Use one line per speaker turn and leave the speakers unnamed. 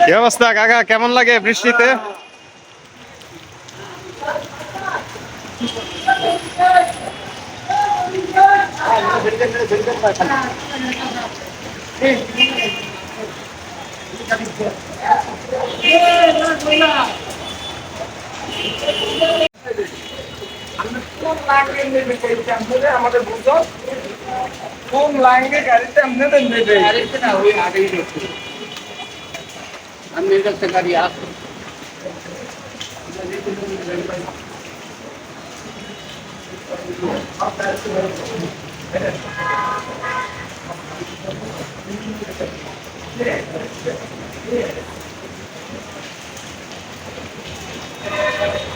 কি অবস্থা কাকা? কেমন লাগে বৃষ্টিতে?
আমাদের বুঝো কোন লাইনে গাড়িতে আপনাদের নেবে
গাড়িতে না ওই আগেই ঢুকছে আমি কাছে গাড়ি আসবো Yeah. Thank you.